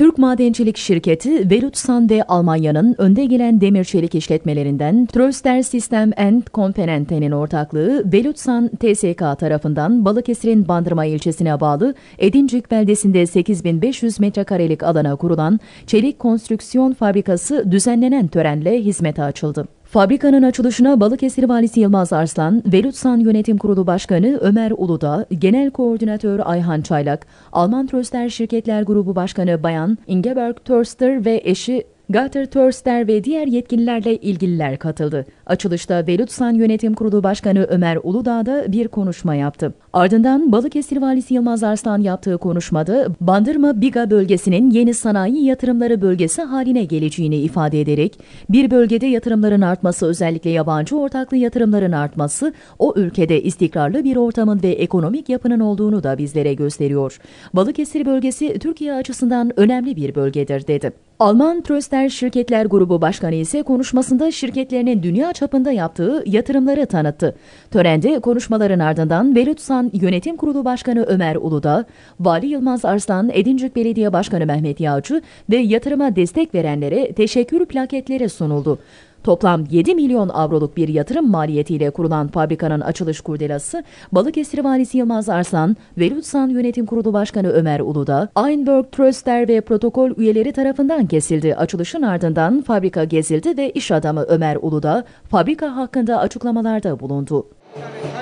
Türk Madencilik Şirketi, Velutsan ve Almanya'nın önde gelen demir çelik işletmelerinden Tröster System and Komponente'nin ortaklığı Velutsan TSK tarafından Balıkesir'in Bandırma ilçesine bağlı Edincik beldesinde 8500 metrekarelik alana kurulan çelik konstrüksiyon fabrikası düzenlenen törenle hizmete açıldı. Fabrikanın açılışına Balıkesir Valisi Yılmaz Arslan, Velutsan Yönetim Kurulu Başkanı Ömer Uludağ, Genel Koordinatör Ayhan Çaylak, Alman Tröster Şirketler Grubu Başkanı Bayan Ingeborg Törster ve eşi Gatter Törster ve diğer yetkililerle ilgililer katıldı. Açılışta Velutsan Yönetim Kurulu Başkanı Ömer Uludağ da bir konuşma yaptı. Ardından Balıkesir Valisi Yılmaz Arslan yaptığı konuşmada Bandırma Biga bölgesinin yeni sanayi yatırımları bölgesi haline geleceğini ifade ederek bir bölgede yatırımların artması özellikle yabancı ortaklı yatırımların artması o ülkede istikrarlı bir ortamın ve ekonomik yapının olduğunu da bizlere gösteriyor. Balıkesir bölgesi Türkiye açısından önemli bir bölgedir dedi. Alman Tröster Şirketler Grubu Başkanı ise konuşmasında şirketlerinin dünya çapında yaptığı yatırımları tanıttı. Törende konuşmaların ardından Velutsan Yönetim Kurulu Başkanı Ömer Uludağ, Vali Yılmaz Arslan, Edincik Belediye Başkanı Mehmet Yağcı ve yatırıma destek verenlere teşekkür plaketleri sunuldu. Toplam 7 milyon avroluk bir yatırım maliyetiyle kurulan fabrikanın açılış kurdelası, Balıkesir Valisi Yılmaz Arslan, Velutsan Yönetim Kurulu Başkanı Ömer Uludağ, Einberg Tröster ve protokol üyeleri tarafından kesildi. Açılışın ardından fabrika gezildi ve iş adamı Ömer Uludağ, fabrika hakkında açıklamalarda bulundu. Yani.